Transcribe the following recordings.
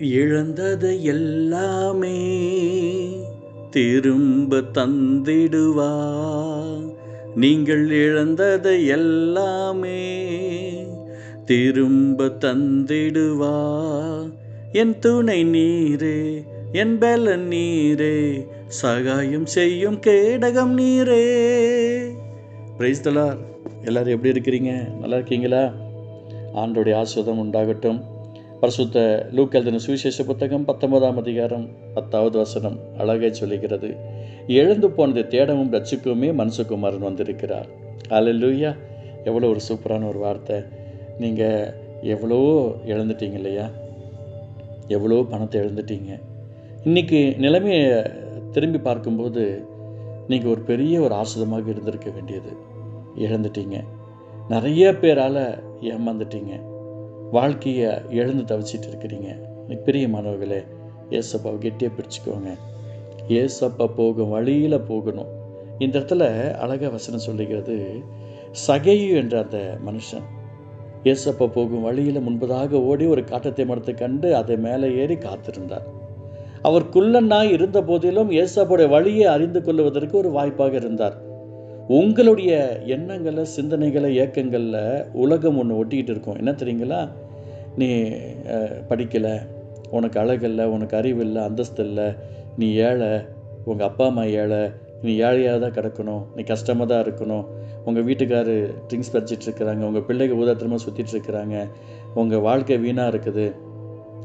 இழந்தது எல்லாமே திரும்ப தந்திடுவா. நீங்கள் இழந்தது எல்லாமே திரும்ப தந்திடுவா. என் துணை நீரே என் பெல நீரே சகாயம் செய்யும் கேடகம் நீரே. பிரைஸ் தலார் எல்லாரும் எப்படி இருக்கிறீங்க? நல்லா இருக்கீங்களா? ஆண்டோடைய ஆஸ்வதம் உண்டாகட்டும். பரிசுத்த லூக்கல்தன சுவிசேஷ புத்தகம் பத்தொன்பதாம் அதிகாரம் பத்தாவது வசனம் அழகை சொல்லுகிறது. எழுந்து போனதை தேடவும் ரட்சிக்குமே மனசுக்குமாரன் வந்திருக்கிறார். அல்லூயா எவ்வளோ ஒரு சூப்பரான ஒரு வார்த்தை. நீங்கள் எவ்வளோ இழந்துட்டீங்க இல்லையா? எவ்வளோ பணத்தை இழந்துட்டீங்க இன்றைக்கி நிலைமையை திரும்பி பார்க்கும்போது நீங்கள் ஒரு பெரிய ஒரு ஆசிரதமாக இருந்திருக்க வேண்டியது. இழந்துட்டீங்க. நிறைய பேரால் ஏமாந்துட்டீங்க. வாழ்க்கையை எழுந்து தவிச்சிட்டு இருக்கிறீங்க பெரிய மாணவர்களே ஏசப்பாவை கெட்டியாக பிடிச்சிக்கோங்க ஏசப்பா போகும் வழியில் போகணும். இந்த இடத்துல அழகாக வசனம் சொல்லுகிறது சகையு என்ற அந்த மனுஷன். ஏசப்பா போகும் வழியில் முன்பதாக ஓடி ஒரு காட்டத்தை மரத்தை கண்டு அதை மேலே ஏறி காத்திருந்தார். அவர் குள்ளனாய் இருந்த போதிலும் ஏசப்பாவுடைய வழியை அறிந்து கொள்வதற்கு ஒரு வாய்ப்பாக இருந்தார். உங்களுடைய எண்ணங்களை சிந்தனைகளை இயக்கங்களில் உலகம் ஒன்று ஒட்டிக்கிட்டு இருக்கும். என்ன தெரியுங்களா? நீ படிக்கலை உனக்கு அழகில்லை உனக்கு அறிவு இல்லை அந்தஸ்து இல்லை நீ ஏழை உங்கள் அப்பா அம்மா ஏழை நீ ஏழையாக தான் கிடக்கணும் நீ கஷ்டமாக தான் இருக்கணும் உங்கள் வீட்டுக்காரு ட்ரிங்க்ஸ் படிச்சிட்டு இருக்கிறாங்க உங்கள் பிள்ளைங்க ஊதாத்திரமாக சுற்றிட்டுருக்குறாங்க உங்கள் வாழ்க்கை வீணாக இருக்குது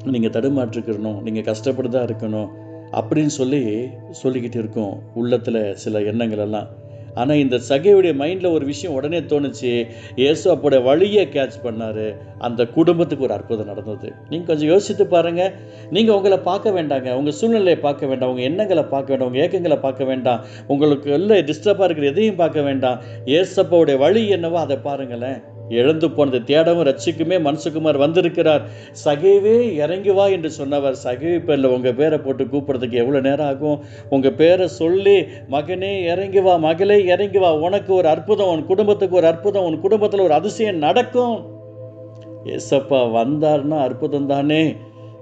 நீங்கள் தடுமாற்றிருக்கணும் நீங்கள் கஷ்டப்பட்டு தான் இருக்கணும் அப்படின்னு சொல்லி சொல்லிக்கிட்டு இருக்கோம் உள்ளத்தில் சில எண்ணங்கள் எல்லாம். ஆனால் இந்த சகையுடைய மைண்டில் ஒரு விஷயம் உடனே தோணுச்சு. ஏசு அப்போட வழியை கேட்ச் பண்ணார். அந்த குடும்பத்துக்கு ஒரு அற்புதம் நடந்தது. நீங்கள் கொஞ்சம் யோசித்து பாருங்கள் நீங்கள் உங்களை பார்க்க வேண்டாங்க. உங்கள் சூழ்நிலையை பார்க்க வேண்டாம். உங்கள் எண்ணங்களை பார்க்க வேண்டாம். உங்கள் ஏக்கங்களை பார்க்க வேண்டாம். உங்களுக்கு எல்லாம் டிஸ்டர்பாக இருக்கிற எதையும் பார்க்க வேண்டாம். ஏசப்பாவுடைய வழி என்னவோ அதை பாருங்களேன். எழுந்து போனது தேடவும் ரட்சிக்குமே மனசுக்குமார் வந்திருக்கிறார். சகைவே இறங்கி வா என்று சொன்னவர். சகைவி பேரில் உங்கள் பேரை போட்டு கூப்பிட்றதுக்கு எவ்வளோ நேரம் ஆகும்? உங்கள் பேரை சொல்லி மகனே இறங்கி வா மகளே இறங்கி வா. உனக்கு ஒரு அற்புதம் உன் குடும்பத்துக்கு ஒரு அற்புதம் உன் குடும்பத்தில் ஒரு அதிசயம் நடக்கும். எஸ்அப்பா வந்தார்னா அற்புதம் தானே?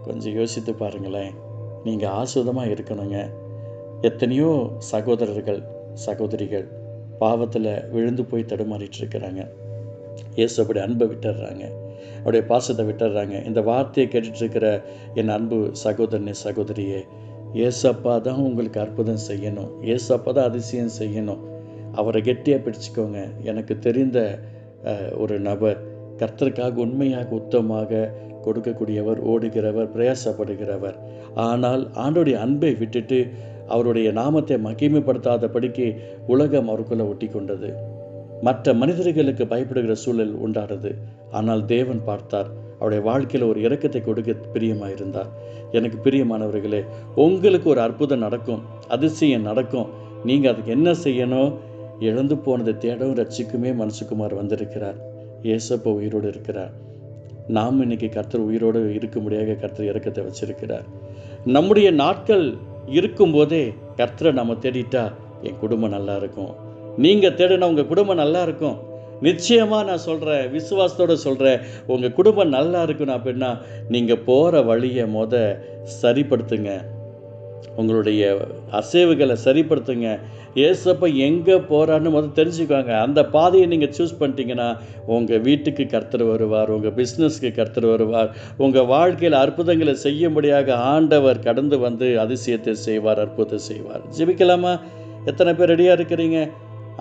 கொஞ்சம் யோசித்து பாருங்களேன். நீங்கள் ஆசுதமாக இருக்கணுங்க. எத்தனையோ சகோதரர்கள் சகோதரிகள் பாவத்தில் விழுந்து போய் தடுமாறிட்டு இருக்கிறாங்க. இயேசு அப்படி அன்பை விட்டுடுறாங்க. அவருடைய பாசத்தை விட்டுடுறாங்க. இந்த வார்த்தையை கேட்டுட்டு இருக்கிற என் அன்பு சகோதரனே சகோதரியே ஏசப்பா தான் உங்களுக்கு அற்புதம் செய்யணும். ஏசப்பா தான் அதிசயம் செய்யணும். அவரை கெட்டியாக பிடிச்சிக்கோங்க. எனக்கு தெரிந்த ஒரு நபர் கர்த்தருக்காக உண்மையாக உத்தமாக கொடுக்கக்கூடியவர் ஓடுகிறவர் பிரயாசப்படுகிறவர். ஆனால் ஆண்டோடைய அன்பை விட்டுட்டு அவருடைய நாமத்தை மகிமைப்படுத்தாதபடிக்கு உலகம் அவருக்குள்ளே ஒட்டி கொண்டது மற்ற மனிதர்களுக்கு பயப்படுகிற சூழல் உண்டானது. ஆனால் தேவன் பார்த்தார் அவருடைய வாழ்க்கையில் ஒரு இறக்கத்தை கொடுக்க பிரியமாக இருந்தார் எனக்கு பிரியமானவர்களே உங்களுக்கு ஒரு அற்புதம் நடக்கும் அதிசயம் நடக்கும். நீங்கள் அதுக்கு என்ன செய்யணும்? இழந்து போனதை தேடவும் ரட்சிக்குமே மனசுக்குமார் வந்திருக்கிறார். ஏசப்ப உயிரோடு இருக்கிறார். நாம் இன்னைக்கு கர்த்தர் உயிரோடு இருக்க முடியாத கர்த்தர் இறக்கத்தை வச்சிருக்கிறார். நம்முடைய நாட்கள் இருக்கும்போதே கர்த்தரை நம்ம தேடிட்டா என் குடும்பம் நல்லா இருக்கும். நீங்கள் தேடின உங்கள் குடும்பம் நல்லா இருக்கும். நிச்சயமாக நான் சொல்கிறேன் விசுவாசத்தோடு சொல்கிறேன் உங்கள் குடும்பம் நல்லா இருக்கணும் அப்படின்னா நீங்கள் போகிற வழியை மொத சரிப்படுத்துங்க. உங்களுடைய அசைவுகளை சரிப்படுத்துங்க. ஏசப்ப எங்கே போகிறான்னு முதல் தெரிஞ்சுக்கோங்க. அந்த பாதையை நீங்கள் சூஸ் பண்ணிட்டீங்கன்னா உங்கள் வீட்டுக்கு கர்த்தர் வருவார் உங்கள் பிஸ்னஸ்க்கு கர்த்தர் வருவார் உங்கள் வாழ்க்கையில் அற்புதங்களை செய்யும்படியாக ஆண்டவர் கடந்து வந்து அதிசயத்தை செய்வார் அற்புதத்தை செய்வார். ஜெபிக்கலாமா? எத்தனை பேர் ரெடியாக இருக்கிறீங்க?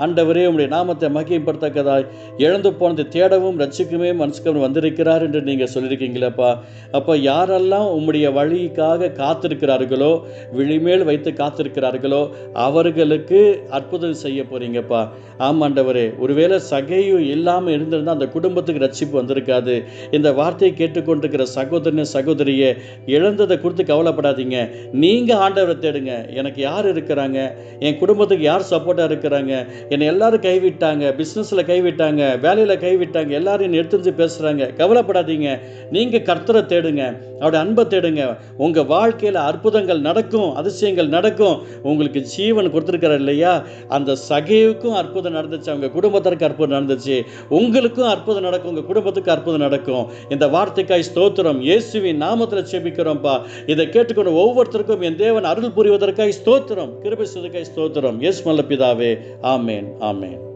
ஆண்டவரே உங்களுடைய நாமத்தை மகிமைப்படுத்தக்கதாய். இழந்து போனதை தேடவும் ரட்சிக்குமே மனசுக்கு வந்திருக்கிறார் என்று நீங்கள் சொல்லியிருக்கீங்களப்பா அப்போ. யாரெல்லாம் உம்முடைய வழிக்காக காத்திருக்கிறார்களோ விழிமேல் வைத்து காத்திருக்கிறார்களோ அவர்களுக்கு அற்புதம் செய்ய போகிறீங்கப்பா ஆமாண்டவரே ஒருவேளை சகையும் இல்லாமல் இருந்திருந்தால் அந்த குடும்பத்துக்கு ரட்சிப்பு வந்திருக்காது. இந்த வார்த்தையை கேட்டுக்கொண்டிருக்கிற சகோதரன சகோதரியை இழந்ததை குறித்து கவலைப்படாதீங்க. நீங்கள் ஆண்டவரை தேடுங்க. எனக்கு யார் இருக்கிறாங்க? என் குடும்பத்துக்கு யார் சப்போர்ட்டாக இருக்கிறாங்க? என்னை எல்லாரும் கைவிட்டாங்க பிஸ்னஸில் கைவிட்டாங்க வேலையில் கைவிட்டாங்க எல்லாரும் என்னை எடுத்துருந்து பேசுகிறாங்க கவலைப்படாதீங்க. நீங்கள் கர்த்தரை தேடுங்க. அவருடைய அன்பை தேடுங்க. உங்கள் வாழ்க்கையில் அற்புதங்கள் நடக்கும் அதிசயங்கள் நடக்கும். உங்களுக்கு ஜீவன் கொடுத்துருக்கிறார் இல்லையா? அந்த சகைவுக்கும் அற்புதம் நடந்துச்சு அவங்க குடும்பத்திற்கு அற்புதம் நடந்துச்சு. உங்களுக்கும் அற்புதம் நடக்கும் உங்கள் குடும்பத்துக்கு அற்புதம் நடக்கும். இந்த வார்த்தைக்காய் ஸ்தோத்திரம். இயேசுவின் நாமத்தில் செபிக்கிறோம்ப்பா இதை கேட்டுக்கொண்டு ஒவ்வொருத்தருக்கும் என் தேவன் அருள் புரிவதற்காய் ஸ்தோத்திரம். கிருபை செய்வதற்காய் ஸ்தோத்திரம். எஸ் நல்ல பிதாவே. ஆமேன் ஆமேன்.